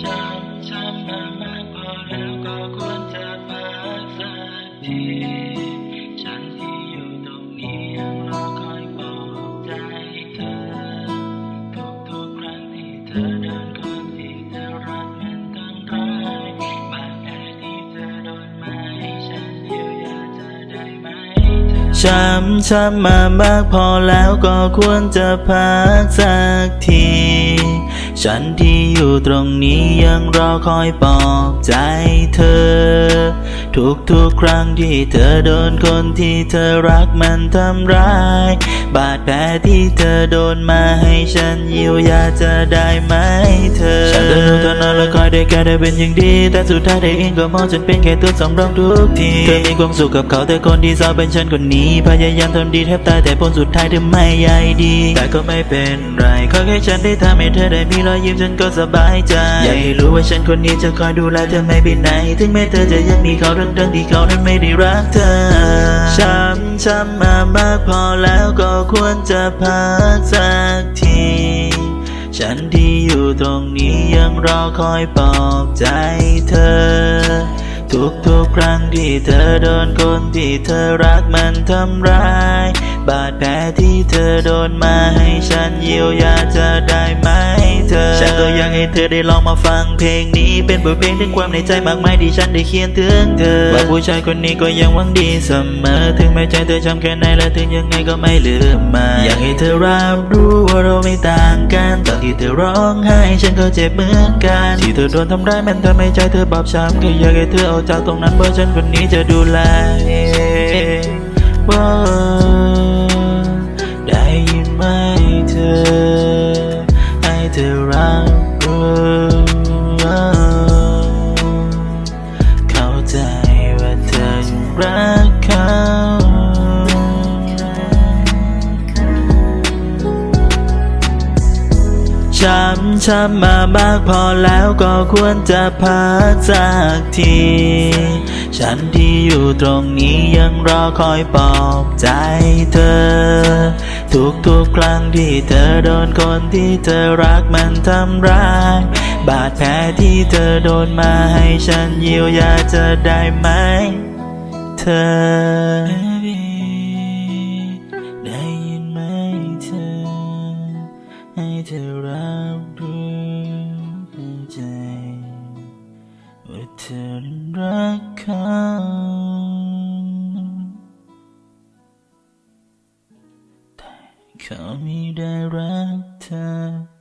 ช้ำช้ำมามากพอแล้วก็ควรจะพักสักที ช้ำช้ำมามากพอแล้วก็ควรจะพักสักที ฉันที่อยู่ตรงนี้ยังรอคอยปลอบใจเธอ ทุกๆครั้งที่เธอโดนคนที่เธอรักมันทำร้าย บาดแผลที่เธอโดนมาให้ฉันเยียวยาจะได้ไหมเธอ ฉันจะรู้ตอนนั้นแล้วคอยได้แค่ได้เป็นอย่างดี แต่สุดท้ายได้เองก็มองฉันเป็นแค่ตัวสำรองทุกที เธอมีความสุขกับเขาแต่คนที่เศร้าเป็นฉันคนนี้ พยายามทำดีแทบตายแต่ผลสุดท้ายเธอไม่ใยดี แต่ก็ไม่เป็นไรขอแค่ฉันได้ทำให้เธอได้มีรอยยิ้มฉันก็สบายใจ อยากให้รู้ว่าฉันคนนี้จะคอยดูแลเธอไม่ไปไหน ถึงแม้เธอจะยังมีเขาทั้งๆที่เขานั้นไม่ได้รักเธอ ช้ำช้ำมามากพอแล้วก็ควรจะพักสักที ฉันที่อยู่ตรงนี้ยังรอคอยปลอบใจเธอ ทุกๆครั้งที่เธอโดนคนที่เธอรักมันทำร้าย บาดแผลที่เธอโดนมาให้ฉันเยียวยาจะได้ไหมเธอ ฉันก็อยากให้เธอได้ลองมาฟังเพลงนี้ เป็นบทเพลงถึงความในใจมากมายที่ฉันได้เขียนถึงเธอ ว่าผู้ชายคนนี้ก็ยังหวังดีเสมอ ถึงแม้ใจเธอช้ำแค่ไหนและถึงยังไงก็ไม่ลืมมา อยากให้เธอรับรู้ว่าเราไม่ต่างกันตอนที่เธอร้องไห้ฉันก็เจ็บเหมือนกัน ที่เธอโดนทำร้ายมันทำให้ใจเธอบอบช้ำก็อยากให้เธอออกจากตรงนั้นเพราะฉันคนนี้จะดูแลว่าได้ยินไหมเธอ ให้เธอรับรู้เข้าใจว่าเธอยังรัก ช้ำช้ำมามากพอแล้วก็ควรจะพักสักที ฉันที่อยู่ตรงนี้ยังรอคอยปลอบใจเธอ ทุกๆครั้งที่เธอโดนคนที่เธอรักมันทำร้าย บาดแผลที่เธอโดนมาให้ฉันเยียวยาจะได้ไหม เธอ เธอรับรู้ใจว่าเธอนั้นรักเขาแต่เขาไม่ได้รักเธอ